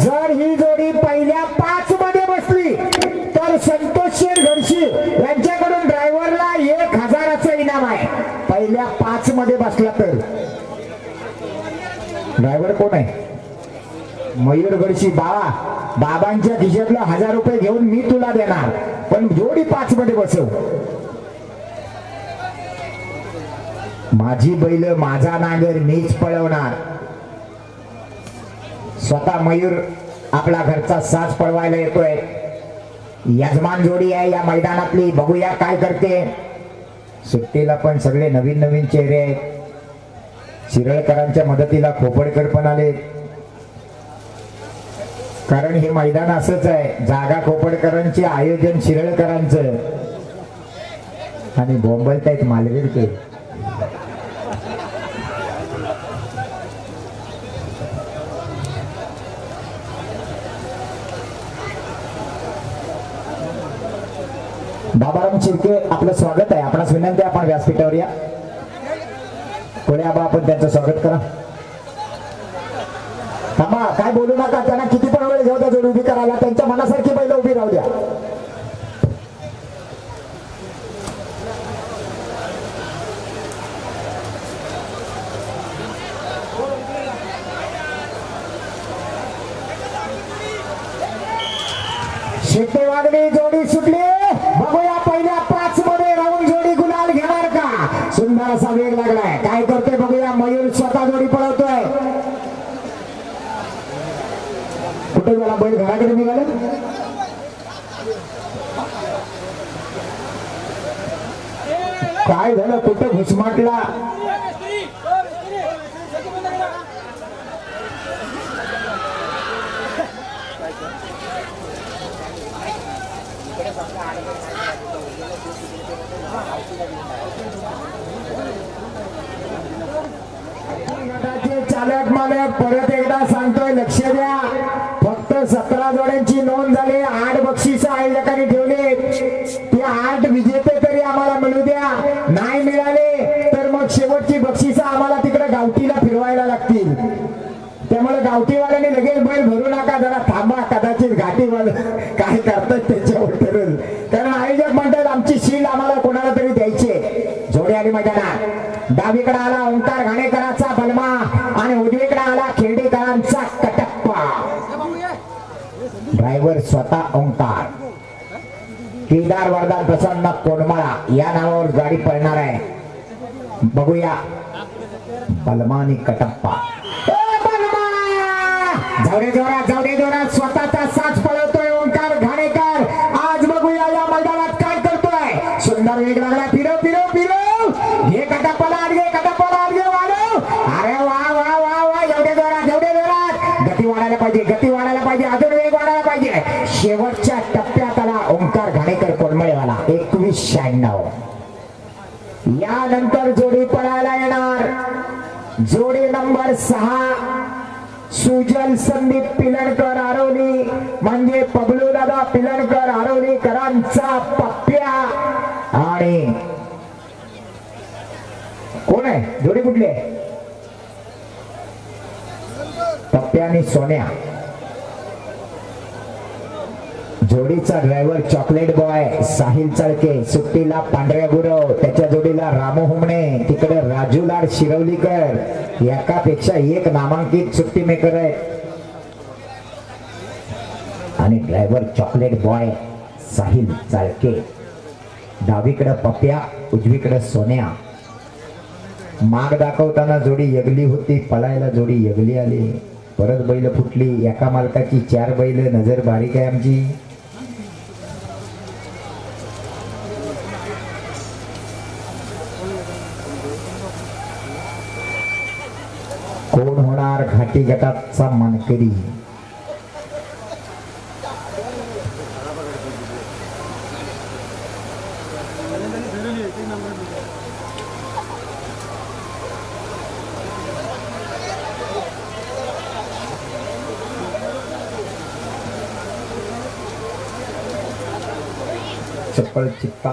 जर ही जोडी पहिल्या पाच मध्ये बसली तर संतोष शेर घडशी यांच्याकडून ड्रायव्हरला एक हजाराचं इनाम आहे. पहिल्या पाच मध्ये बसला तर. ड्रायव्हर कोण आहे? मयूर गडशी बाबा बाबांच्या खिशातला हजार रुपये घेऊन मी तुला देणार. पण जोडी पाच मध्ये बसव. माझी बैल माझा नांगर मीच पळवणार. स्वतः मयूर आपला घरचा साज पळवायला येतोय. यजमान जोडी आहे या मैदानातली. बघूया काय करते. सुट्टीला पण सगळे नवीन नवीन चेहरे आहेत. शिरळकरांच्या मदतीला खोपडकर पण आले. कारण हे मैदान असंच आहे. जागा खोपडकरांचे आयोजन शिरळकरांचं. आणि भोंबलताईत मालवीर ते बाबाराम शिर्के आपलं स्वागत आहे. आपणास विनंती आहे आपण व्यासपीठावर या. कोणी आबा आपण त्यांचं स्वागत करा. थांबा काय बोलू नका त्यांना किती पण वेळ घेऊ द्या जोडी उभी करायला. त्यांच्या मनासारखी पहिलं उभी राहू द्या. शेट्टे वागणी जोडी सुटली बघूया पहिल्या पाच मध्ये राहून जोडी गुलाल घेणार का सुंदर असा वेग लागलाय काय करतोय बघूया मयूर स्वतः जोडी पळवतोय कुठे गेला बैल घराकडे निघाले. काय झालं? कुठं घुसमाटला गटाचे चालक मालक परत एकदा सांगतोय लक्ष द्या फक्त सतरा जोड्यांची नोंद झाली आठ बक्षीस आयोजकांनी ठेवले ते आठ विजेते तरी आम्हाला मिळू द्या नाही मिळाले तर मग शेवटची बक्षिस आम्हाला तिकडे गावठीला फिरवायला लागतील त्यामुळे गावठीवाल्याने लगेच बैल भरू नका जरा थांबा कदाचित घाटीवाल काय करतात त्याच्यावर ठरेल कारण आयोजक म्हणतात आमची शील आम्हाला कोणाला तरी द्यायची जोडे आली मैदाना डावीकडे आला ओंकार घाणेकरांचा बलमा आणि उजवीकडे आला खेडेकरांचा कटप्पा. ड्रायव्हर स्वतः ओंकार. केदार वरदान प्रसन्न कोंडमाळा. या नावावर गाडी पळणार आहे. बघूया. बलमा आणि कटप्पा. जाऊ जोरात जाऊ दे जोरात स्वतःचा साथ पळवतोय ओंकार घाणेकर. आज बघूया या मैदानात काय करतोय. सुंदर वेग लागला फिरव फिरव फिरव. घे कटापाला पला अडगे कटापाला पला अडगे वाढव. अरे वा वा वा वा. एवढे जोरात एवढे जोरात. गती वाढायला पाहिजे गती वाढायला पाहिजे अजून वेग वाढायला पाहिजे. शेवटच्या टप्प्यात आला ओंकार घाणेकर कोलमळेवाला. एकवीस शहाण्णव. यानंतर जोडी पळायला येणार. जोडी नंबर सहा. सुजल संदीप पिलणकर आरवली म्हणजे पबलू दादा पिलणकर आरवलीकरांचा पप्प्या. आणि कोण आहे? जोडी कुठली आहे? पप्प्या आणि सोन्या. जोडीचा driver chocolate boy Sahil Chalke सुट्टीला पांढऱ्या गुरव त्याच्या जोडीला रामू हुमणे. तिकडे राजू लाड शिरवलीकर एकापेक्षा एक नामांकित सुट्टी मेकर आहेत. आणि driver chocolate boy Sahil Chalke. डावीकडे पप्या उजवीकडे सोन्या. माग दाखवताना जोडी यगली होती पळायला जोडी यगली आली. परत बैल फुटली एका मालकाची चार बैल नजर बारीक आहे आमची. कोण होणार घाटी गटाचा मानकरी? चप्पल चिप्पा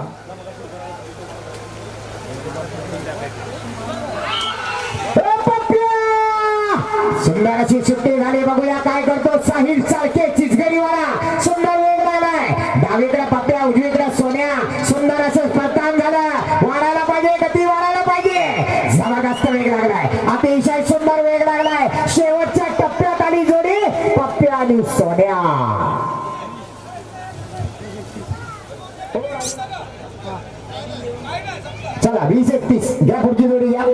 सुंदर अशी सुट्टी झाली बघूया काय करतो साहिल सारखे चिचगरीवाला सुंदर वेग राहिलाय. डावीकडे पप्प्या उजवीकडे सोन्या. सुंदर असं स्पर्धान झालं. वाढायला पाहिजे गती वाढायला पाहिजे. जबरदस्त वेग लागलाय. अतिशय सुंदर वेग लागलाय. शेवटच्या टप्प्यात आली जोडी पप्प्या आणि सोन्या. चला वीस एकतीस. घ्या पुढची जोडी घ्या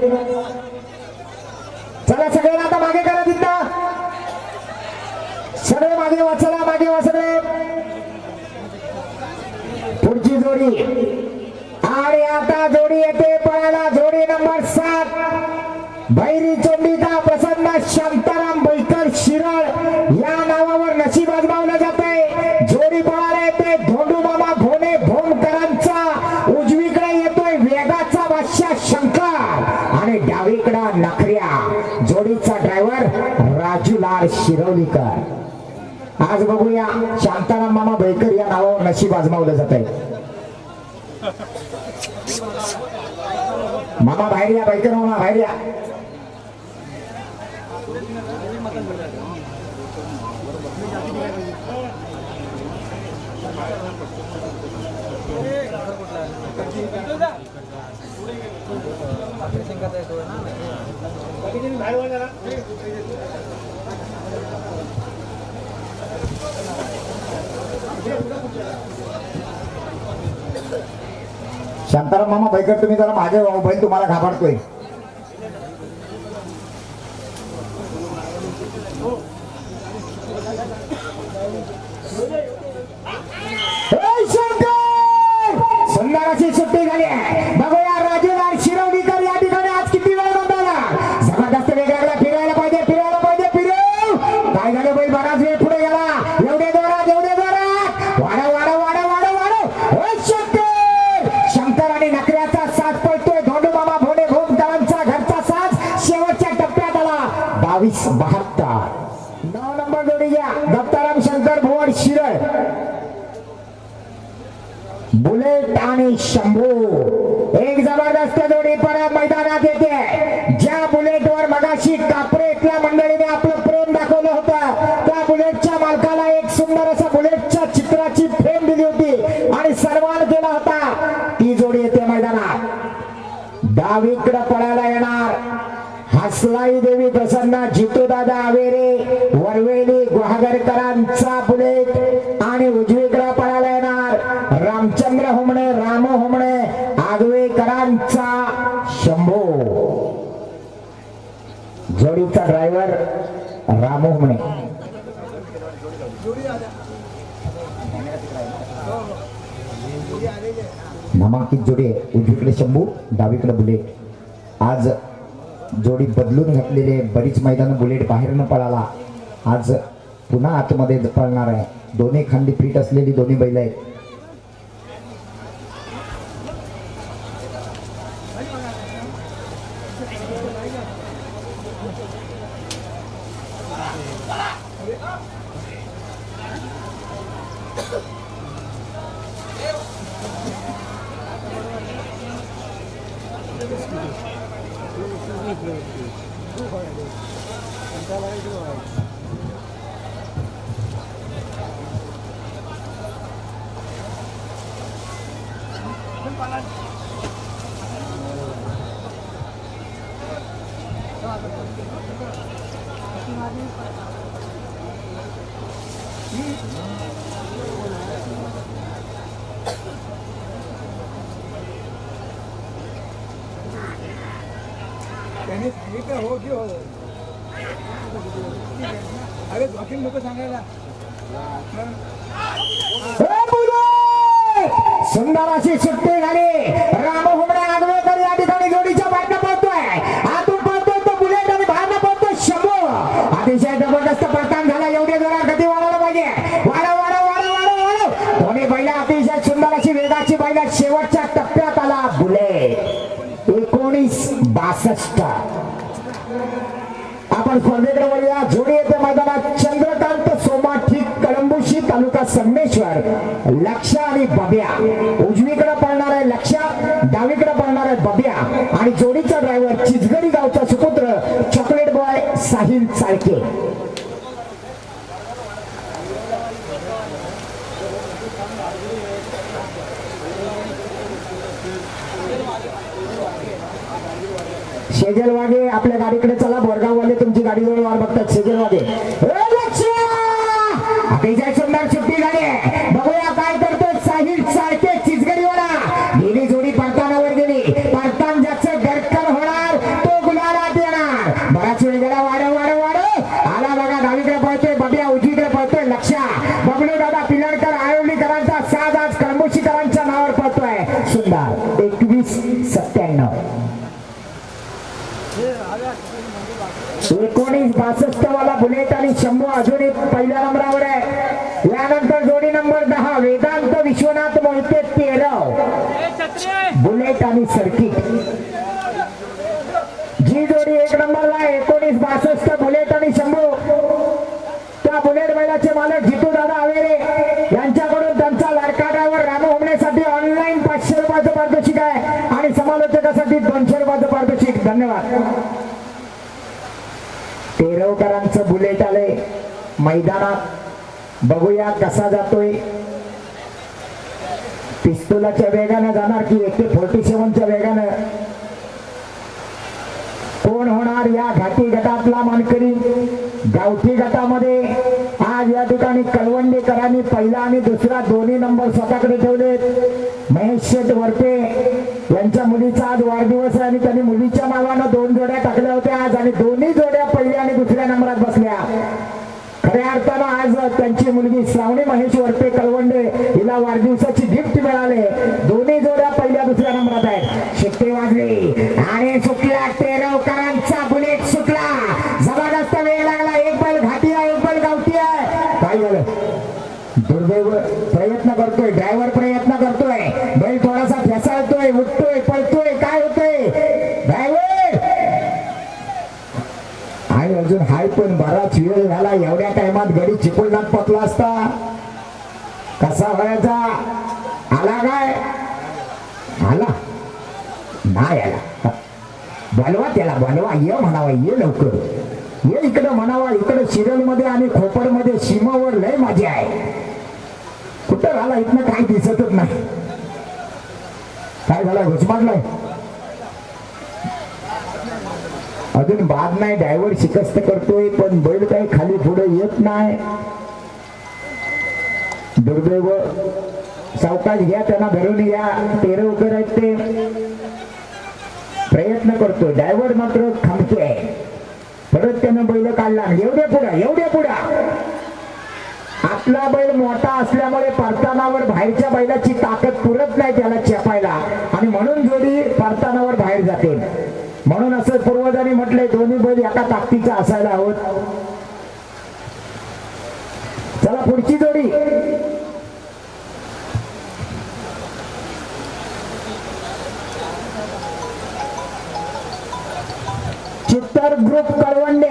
चला सगळ्यांना आता मागे करा तिथं सगळे मागे वाचला मागे वाचले पुढची जोडी. आणि आता जोडी येते पळायला जोडी नंबर सात. भैरी चोंडीचा प्रसन्न शांताराम बैकर शिरळ या नावावर नशीब आजमावलं जाते जोडी पळायला येते धोंडू मामा भोने भोमकरांचा. उजवीकडे येतोय वेगाचा बादशाह शंकर. आणि डावीकडा नखऱ्या. जोडीचा ड्रायव्हर राजूलाल शिरवलीकर. आज बघूया शांताराम मामा बैकर या नावावर नशीब आजमावलं जात आहे. मामा बाहेर या बैकर मामा बाहेर या. शांताराम मामा बैकर तुम्ही जरा मागे बहीण तुम्हाला घाबरतोय. ए, सुट्टी झाली बघूया. बावीस बहात्तर. नऊ नंबर जोडी घ्या. दत्ताराम शंकर भुवन शिरळ. बुलेट आणि शंभू. एक जबरदस्त जोडी परत मैदानात येते. सुलाई देवी प्रसन्न जितूदादा आवेरे वरवेली गुहागरकरांचा बुलेट आणि उजवीकडे पळायला येणार रामचंद्र होमणे राम होमणे आगवेकरांचा शंभू. जोडीचा ड्रायव्हर राम होमणे. नामांकित जोडी उजवीकडे शंभू डावीकडे बुलेट. आज जोडी बदलून घातलेली आहे. बरीच मैदान बुलेट बाहेरनं पळाला. आज पुन्हा आतमध्ये पळणार आहे. दोन्ही खांदी फिट असलेली दोन्ही बैल आहेत. हो की हो अरे वकील लोक सांगायला ए, बुलेट! सुंदर अशी सुट्टी झाली. राम हुमडे आगवेकर या ठिकाणी जोडीच्या बाहेरनं पळतोय. आतून पळतोय तो बुलेट आणि बाहेरनं पळतोय शंभू. अतिशय जबरदस्त प्रस्थान झाला. एवढे जरा गती वाढवलं पाहिजे. वाढव वाढव वाढव वाढव वाढव. कोणी बैला अतिशय सुंदर अशी वेगाची बैला शेवटच्या टप्प्यात आला बुलेट. एकोणीस बासष्ट. आपण स्पर्धेकडे वळूया जोडी येते मैदानात चंद्रकांत सोमाठी कळंबुशी तालुका संगमेश्वर लक्ष आणि बब्या. उजवीकडे पळणार आहे लक्ष डावीकडे पळणार आहे बब्या. आणि जोडीचा ड्रायव्हर चिचगडी गावचा सुपुत्र चॉकलेट बॉय साहिल चाळके. शेजल वागे आपल्या गाडीकडे चला बोरगाववाले तुमची गाडी जवळ वार बघतात शेजल वागे ए, सुंदर सुट्टी झाली आहे. बघूया काय करतो साहिल सारखे चिचगडीवाला. गेली जोडी परतानावर गेली. परतान ज्याचं गडकन होणार तो गुलाला येणार. बराच वेळ गेला वाढव वाढव वाढव. आला बघा डावीकडे पळतोय बबिया उजवीकडे पळतोय लक्षा. बबलू दादा पिलडकर आयोलीकरांचा साज आज कळमुशीकरांच्या नावावर पळतोय. सुंदर एकवीस सत्त्याण्णव एकोणीस बासष्ट वाला बुलेट आणि शंभू अजूनही पहिल्या नंबरावर आहे. यानंतर जोडी नंबर दहा वेदांत विश्वनाथ मोहिते तेराव. बुलेट आणि सर्किट. जी जोडी एक नंबरला आहे, एकोणीस बासष्ट बुलेट आणि शंभू. त्या बुलेट बैलाचे मालक जितू दादा आवेरे यांच्याकडून त्यांचा लाडका ड्रायव्हर होण्यासाठी ऑनलाईन पाचशे रुपयाचं पारितोषिक आहे आणि समालोचकासाठी दोनशे रुपयाचं पारितोषिक. धन्यवाद. गावकरांचं बुलेट आलंय. मैदानात बघूया कसा जातोय. पिस्तुलाच्या वेगानं जाणार की एके फोर्टी सेव्हनच्या वेगानं. कोण होणार या घाटी गटातला मानकरी? गावठी गटामध्ये आज या ठिकाणी कलवंडेकरांनी पहिला आणि दुसरा दोन्ही नंबर स्वतःकडे ठेवलेत. महेश शेठ वरते यांच्या मुलीचा आज वाढदिवस आहे आणि त्यांनी मुलीच्या नावानं दोन जोड्या टाकल्या होत्या आज आणि दोन्ही जोड्या पहिल्या आणि दुसऱ्या नंबरात बसल्या. खऱ्या अर्थानं आज त्यांची मुलगी श्रावणी महेश वरपे कलवंडे हिला वाढदिवसाची गिफ्ट मिळाले. दोन्ही जोड्या पहिल्या दुसऱ्या नंबरात आहेत. शिट्टी वाजले आणि सुटला तेरवकरांचा बुलेट सुटला जबरदस्त वेळ लागला एक बैल घाटी आहे एक बैल गावठी आहे काय झालं दुर्दैव प्रयत्न करतोय ड्रायव्हर प्रयत्न करतोय बैल थोडासा फेसाळतोय उठतोय पळतोय काय होतोय ड्रायव्हर आणि अजून हाय पण बराच वेळ झाला एवढ्या टायमात गडी चिपळणात पकला असता. कसा व्हायचा? आला काय? आला. नाही आला बोलवा त्याला बोलवा. ये म्हणावा ये लवकर. ये इकडं म्हणावा इकडं सिरियलमध्ये आणि खोपडमध्ये सीमावर लय माझी आहे. कुठं झाला इथनं काही दिसतच नाही. काय झालं? घुसमाटलाय? अजून बाद नाही ड्रायव्हर शिकस्त करतोय पण बैल काही खाली पुढे येत नाही. दुर्दैव. सावकाश घ्या त्यांना धरून या. तेरे उभे आहेत ते. प्रयत्न करतोय ड्रायव्हर मात्र थांबतोय परत त्यानं बैल काढला. एवढ्या पुढा एवढ्या पुढा. आपला बैल मोठा असल्यामुळे परतानावर बाहेरच्या बैलाची ताकद पुरत नाही त्याला चेपायला आणि म्हणून जोडी परतानावर बाहेर जाते. म्हणून असं पूर्वजांनी म्हटलंय दोन्ही बैल एका ताकदीचा असायला हवं चला पुढची जोडी. चित्तर ग्रुप कळवंडे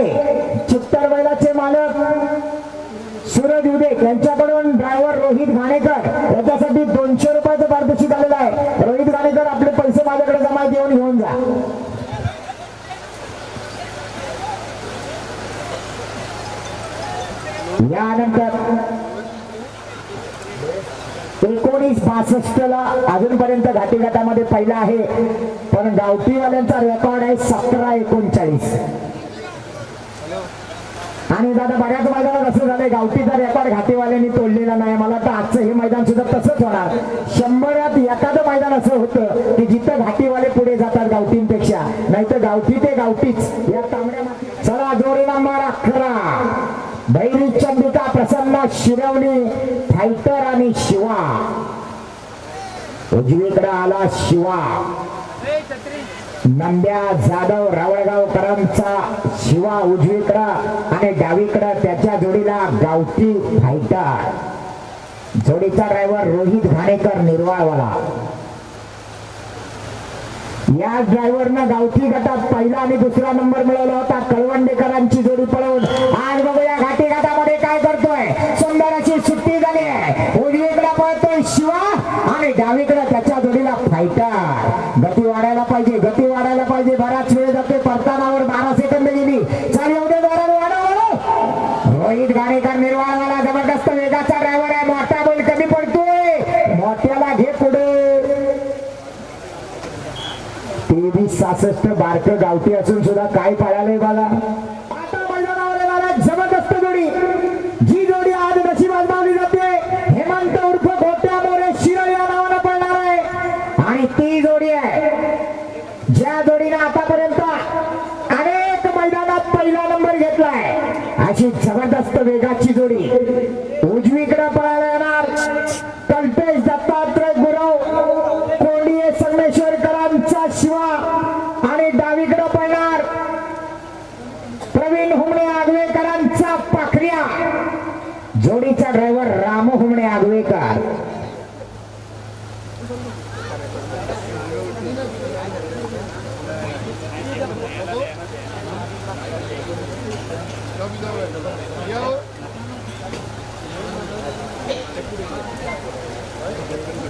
चित्तर बैलाचे मालक सूरज उदेक यांच्याकडून ड्रायव्हर रोहित घाणेकर. याच्यासाठी दोनशे रुपयाचं पारितोषिक आलेलं आहे. रोहित घाणेकर आपले पैसे माझ्याकडे जमा देऊन घेऊन जा. यानंतर एकोणीस बासष्ट ला अजूनपर्यंत घाटी गटामध्ये पहिला आहे. पण गावठीवाल्यांचा रेकॉर्ड आहे सतरा एकोणचाळीस. आणि दादा बऱ्याच मैदानात असं झालंय गावठीचा रेकॉर्ड घाटीवाल्यांनी तोडलेला नाही. मला तर आजचं हे मैदान सुद्धा तसंच होणार. शंभरात एखादं मैदान असं होतं की जिथं घाटीवाले पुढे जातात गावठींपेक्षा. नाही तर गावठी ते गावठीच. या तांबड्या चला जोरेला नंबर अकरा भैरी चंद्रिका प्रसन्न शिरवणी फायटर आणि शिवा. उजवीकडे आला शिवा. नंद्या जाधव रावळगावकरांचा शिवा उजवीकडे आणि डावीकडं त्याच्या जोडीला गावठी फायटर. जोडीचा ड्रायव्हर रोहित घाणेकर निर्वाळवाला. या ड्रायव्हरनं गावठी गटात पहिला आणि दुसरा नंबर मिळवला होता. कळवंडेकरांची जोडी पळवून. आज बघूया आहे. सुट्टी झाली आहे. उजवीकडे पळतोय शिवा आणि डावीकडे त्याच्या जोडीला फायटर गती वाढायला पाहिजे गती वाढायला पाहिजे. बराच वेळ जाते परतानावर बारा सेकंद गेली चाल एवढे जोरात वाढव रोहित गाणेकर निर्वाळवाला जबरदस्त वेगाचा ड्रायव्हर आहे. मोठा बैल कमी पडतोय. मोठ्याला घे पुढे. तेवीस सासष्ट बारक गावठी असून सुद्धा काय पाळालंय बाला? अशी जबरदस्त वेगाची जोडी. उजवीकडे पळायला येणार. कल्पेश दत्तात्रय गुरव. कोंडिये संगमेश्वरकरांचा शिवा. आणि डावीकडे पळणार. प्रवीण हुमणे आगवेकरांचा पाखऱ्या. जोडीचा ड्रायव्हर रामू हुमणे आगवेकर.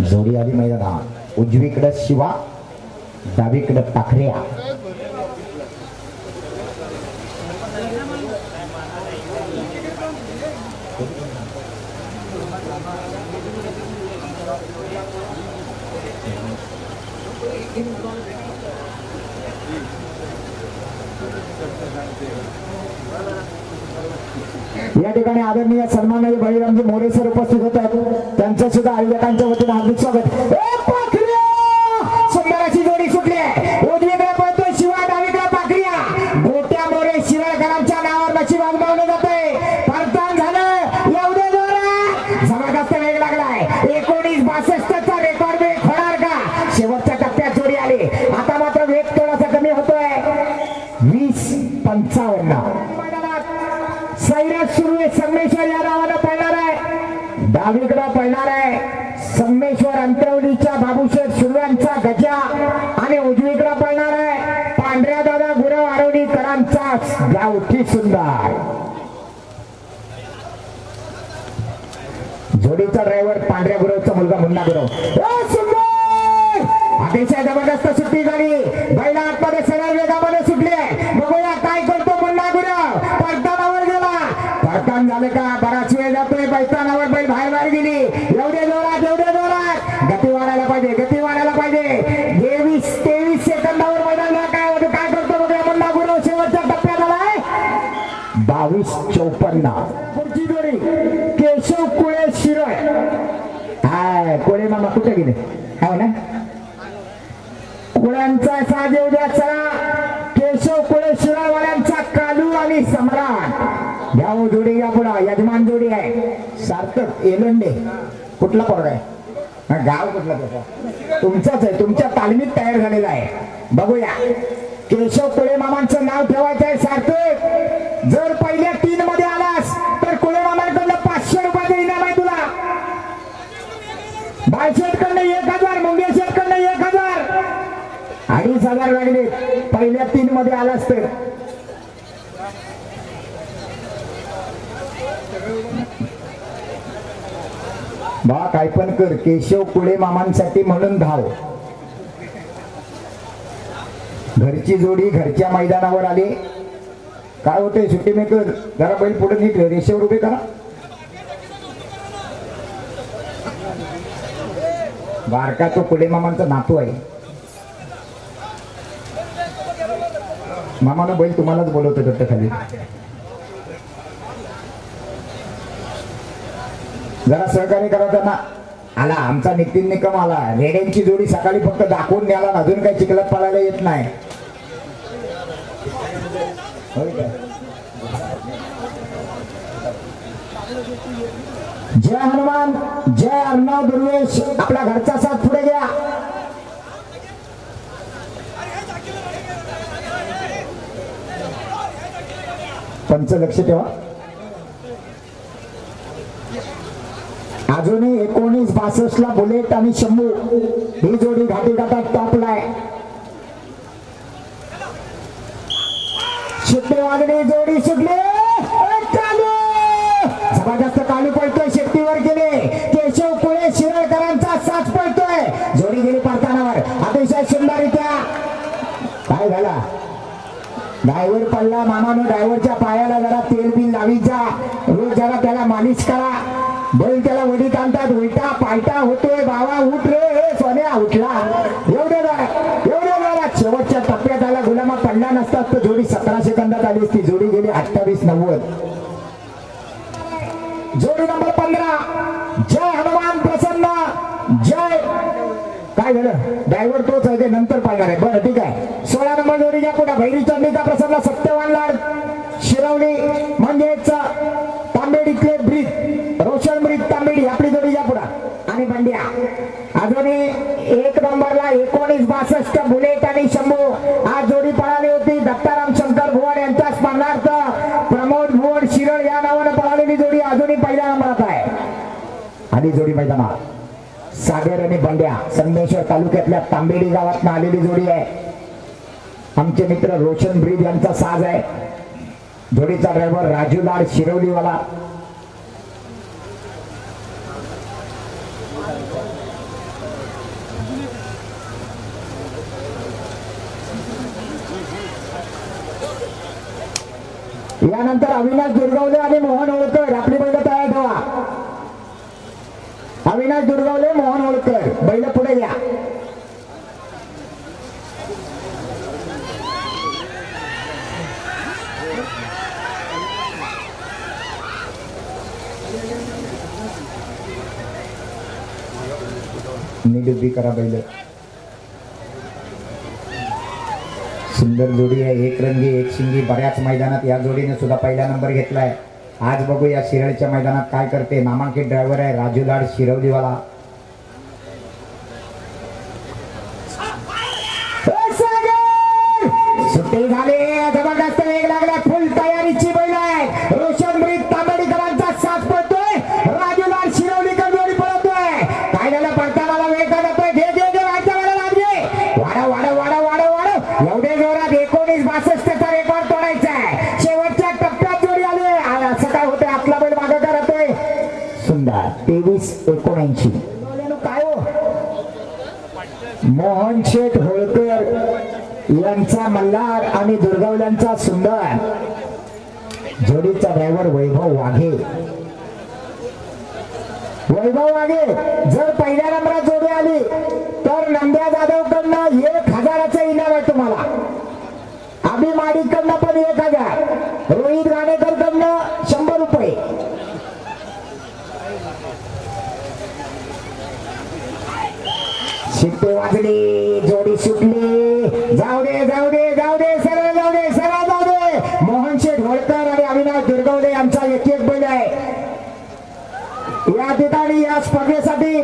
जोडी आली मैदानात उजवीकडे शिवा डावीकडे पाखऱ्या या ठिकाणी आदरणीय सन्माननीय बळीरामजी मोरे सर उपस्थित होत. आहेत त्यांचं सुद्धा आयोजकांच्या शिरळकरांच्या नावावर पाहिजे गती वाढायला पाहिजे. तेवीस तेवीस सेकंदावर मैदान काय होतं काय करतो बघा आपण गुरव शेवटच्या टप्प्यात आलाय बावीस चौपन्न. पुढची जोडी. केशव कुळे शिरळ हाय कोळे मामा कुठे गेले? हाय ना? कुळ्यांचा साजे उद्या चला. केशव कुळे शिराळवाल्यांचा कालू आणि सम्राट. घ्या जोडी घ्या पुढा. यजमान जोडी आहे. सार्थक एलंडे. कुठला पोरगा आहे? गाव कुठला त्याचा? तुमचाच आहे. तुमच्या तालमीत तयार झालेला आहे. बघूया. केशव कुळे मामांचं नाव ठेवायचं आहे सार्थक. जर पहिल्या तीन मध्ये आलास तर कुळे मामांकडनं पाचशे रुपयाचं इनाम आहे तुला. बायशेटकडनं एक हजार मुंगेशेटकडनं एक हजार. अडीच हजार लागले पहिल्या तीन मध्ये आलास तर. बा काय पण कर केशव कुळे मामांसाठी म्हणून धाव. घरची जोडी घरच्या मैदानावर आली. काय होते सुट्टी मेकर जरा बैल पुढे नीट रेषेवर उभे करा. बारका तो कुळे मामांचा नातू आहे. मामानं बैल तुम्हालाच बोलवतो खाली जरा सहकार्य करा त्यांना. आला आमचा नितीन निकम आला. रेड्यांची जोडी सकाळी फक्त दाखवून न्याला अजून काही चिखलात पाळायला येत नाही. जय हनुमान जय अर्णव दुर्वेश. आपला घरचा साथ पुढे घ्या. पंच लक्ष ठेवा. अजूनही एकोणीस बासष्ट ला बुलेट आणि शंभू. ही जोडी घाटी घाटात टॉपलाय आहे. शिट्टे जोडी सुटली. जबरदस्त कालू पडतोय शेट्टीवर गेले. केशव कुळे शिरळकरांचा साथ पडतोय जोडी गेली परतानावर अतिशय सुंदरित्या काय झाला? ड्रायव्हर पडला मामानं ड्रायव्हरच्या पायाला जरा तेल बिल लावीचा रोज जरा त्याला मालिश करा. बैल त्याला वडीत आणतात उलटा पालटा होतोय बाबा उठ रे हे सोन्या उठला. एवढे जरा एवढे शेवटच्या टप्प्यात असतात तर जोडी सतरा सेकंदात आली असती जोडी गेली अठ्ठावीस नव्वद. जोडी नंबर पंधरा. जय हनुमान प्रसन्न. जय. काय झालं? ड्रायव्हर तोच आहे ते नंतर पाळणार आहे. बरं ठीक आहे. सोळा नंबर जोडीच्या पुढे भैरी चंडिका प्रसन्न सत्यवान लाड शिरवली म्हणजेच ब्रिज रोशन ब्रिज तांबेडी आपली पुढा. आणि बंड्या अजूनही एक नंबरला एकोणीस बासष्ट बुलेट आणि शंभू. आज जोडी पळाली होती दत्ताराम शंकर भुवन यांच्या स्मरणार्थ. प्रमोद भुवन शिरळ या नावानं पळालेली जोडी अजूनही पहिल्या नंबरात आहे. आणि जोडी मैदानात. सागर आणि बंड्या संगमेश्वर तालुक्यातल्या तांबेडी गावात आलेली जोडी आहे. आमचे मित्र रोशन ब्रिज यांचा साज आहे. जोडीचा ड्रायव्हर राजू लाड शिरवलीवाला. यानंतर अविनाश दुर्गावले आणि मोहन होळकर. आपली बैल तयार ठेवा. अविनाश दुर्गावले मोहन होळकर. बैल पुढे घ्या. नीट उभी करा बैल. सुंदर जोडी आहे. एक रंगी एक शिंगी. बऱ्याच मैदानात या जोडीने सुद्धा पहिला नंबर घेतला आहे आज बघू या शिरळच्या मैदानात काय करते. नामांकित ड्रायव्हर आहे राजू लाड शिरवलीवाला सुट्टी झाली. जबरदस्त वेग लागला. फुल तयारीची बैल आहे. रोशन तेवीस एकोणऐंशी काय हो मोहन शेठ होळकर यांचा मल्हार आणि दुर्गावल्यांचा सुंदर. जोडीचा ड्रायव्हर वैभव वाघे. वैभव वाघे जर पहिल्या नंबरात जोडी आली तर नंद्या जाधव कडनं एक हजाराचं इनाम आहे तुम्हाला. अभिमाडी कडनं पण एक हजार. रोहित राणेकर कडनं शंभर रुपये. शिट्टे वाजले जोडी सुटली. जाऊ दे जाऊ दे जाऊ दे सरळ जाऊ दे सरळ जाऊ दे. मोहन शेठ होळकर आणि अविनाश दुर्गवले यांचा एक एक बैल आहे. या ठिकाणी या स्पर्धेसाठी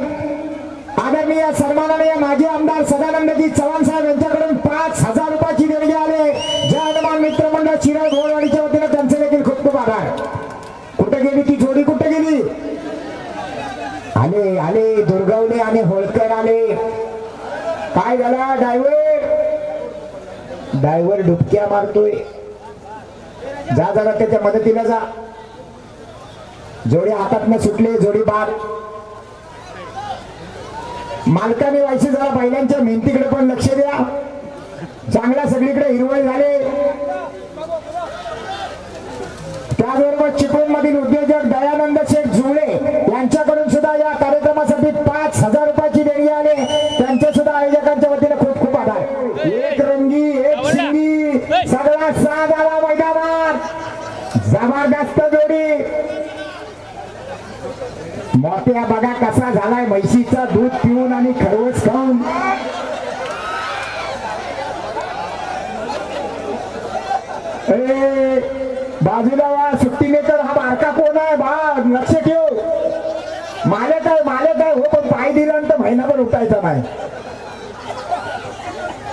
आदरणीय सन्माननीय माजी आमदार सदानंदजी चव्हाण साहेब यांच्याकडून पाच हजार रुपयाची देणगी आले. ज्या हनुमान मित्रमंडळ मंडळ घोळवाडीच्या वतीनं त्यांचे देखील खूप खूप आभार. कुठे गेली ती जोडी? कुठे गेली? आले आले दुर्गवले आणि होळकर आले. काय झाला? ड्रायव्हर? ड्रायव्हर डुबक्या मारतोय. जा जरा त्याच्या मदतीला जा. जोडी हातात सुटले जोडी बाद. मालकाने व्हायचे जरा बैलांच्या मेहनतीकडे पण लक्ष द्या. चांगला सगळीकडे हिरवळ झाले. त्याचबरोबर चिपळूण मधील उद्योजक दया मोठ्या बघा कसा झालाय म्हैशीचा दूध पिऊन आणि खरवस खाऊन. बाजूला वा सुट्टी मेकर हा बारका कोण आहे? बा लक्ष ठेव. मालक आहे मालक आहे. हो पण पाय दिल्यानंतर महिनाभर उठायचा नाही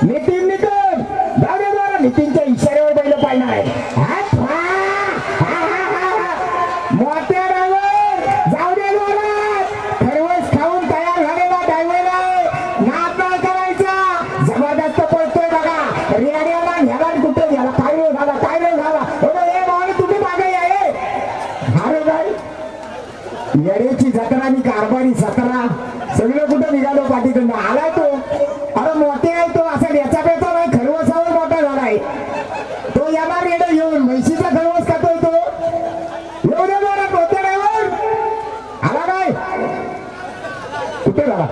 नितीन नितीन जाऊ दे जरा नितीनच्या इशाऱ्यावर पहिलं पाहिलं आहे हात वा. हा, हा, हा, हा. मोठ्या ड्रायव्हर जाऊ दे जोरात खरवस खाऊन तयार झालेला ड्रायव्हर आहे नाद नाही करायचा जबरदस्त पळतोय बघा रेड्याला ह्याला कुठे घ्याला काय रे झाला काय रे झाला हो बा, ए भावाने तुम्ही मागे या ए. हा रे काय येड्याची जत्रा आणि कारभारी सतरा सगळं कुठं निघालो पाठीकडनं? आलाय तो अरे मोठे आहे तो असा याचा पेचा नाही खरवसावर मोठा झालाय तो येणार रेड घेऊन म्हैशीचा खरवस खातोय तो येऊ दे जरा मोठ्या ड्रायव्हर आला काय कुठे झाला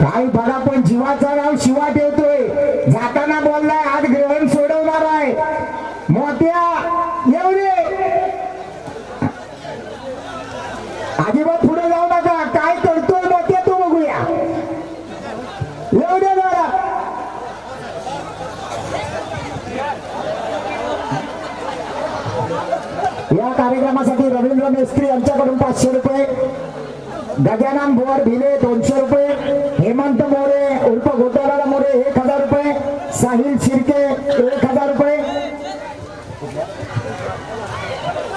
काय बघा पण जीवाचा नाव शिवा ठेवतोय जाताना बोललाय आज अजिबात पुढे जाऊ नका काय करतोय मोठ्या तू बघूया येऊ दे जरा या कार्यक्रमासाठी रवींद्र मेस्त्री यांच्याकडून पाचशे रुपये गजानन भोर भिले दोनशे रुपये हेमंत मोरे उर्फ गोटाराला मोरे एक हजार रुपये साहिल शिर्के एक हजार रुपये.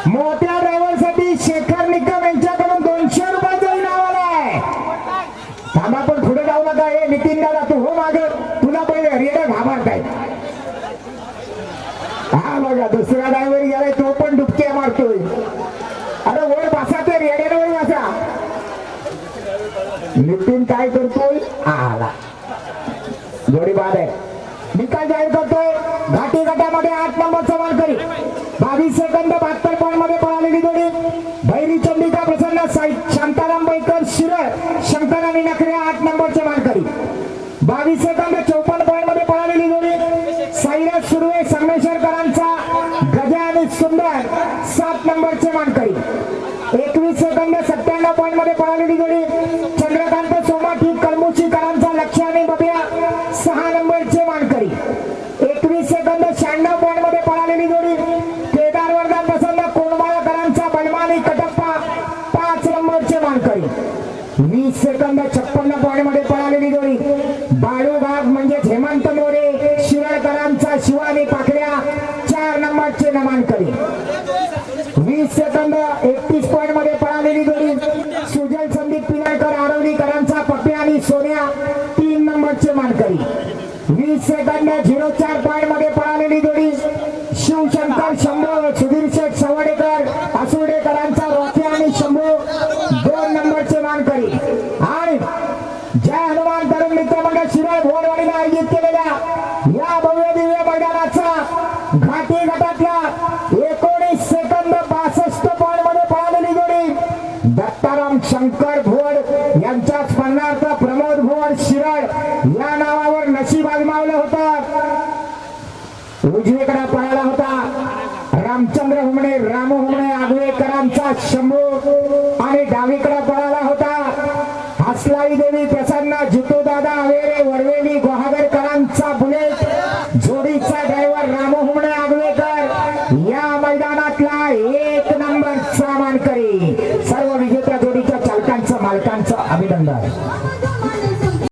मोठ्या ड्रायव्हरसाठी शेखर निकम यांच्याकडून दोनशे रुपयाचा इनाम आलाय थांबा पण पुढे जाऊ नका हे नितीन दादा तू हो माग तुला पहिले रेड घाबरताय हा बघा दुसरा ड्रायव्हर गेलाय तो पण डुबके मारतोय अरे वर बसा ते रेड्यावर बसा नितीन काय करतोय? आला. जोडी बाद आहे. निकाल जाहीर करतोय. घाटी गटामध्ये आठ नंबरचा करी. बावीस सेकंद बहात्तर पॉईंटमध्ये पळालेली जोडी. भैरी चंडिका प्रसन्न साई शांताराम बैकर शिरळ शंकर आणि नखरे आठ नंबरचे करी. बावीस सेकंद चौपन्न वीस सेकंद छप्पन्न पॉईंटमध्ये पळालेली जोडी. बाळू घाग म्हणजे हेमंत मोरे शिरळकरांचा शिवानी पाकड्या चार नंबरचे नमानकरी. वीस सेकंद एकतीस पॉईंटमध्ये पळालेली जोडी. सुजल संदीप पिनाळकर आरवलीकरांचा पप्पे आणि सोन्या तीन नंबरचे मानकरी. वीस सेकंद झिरो चार आगवेकरांचा शंभू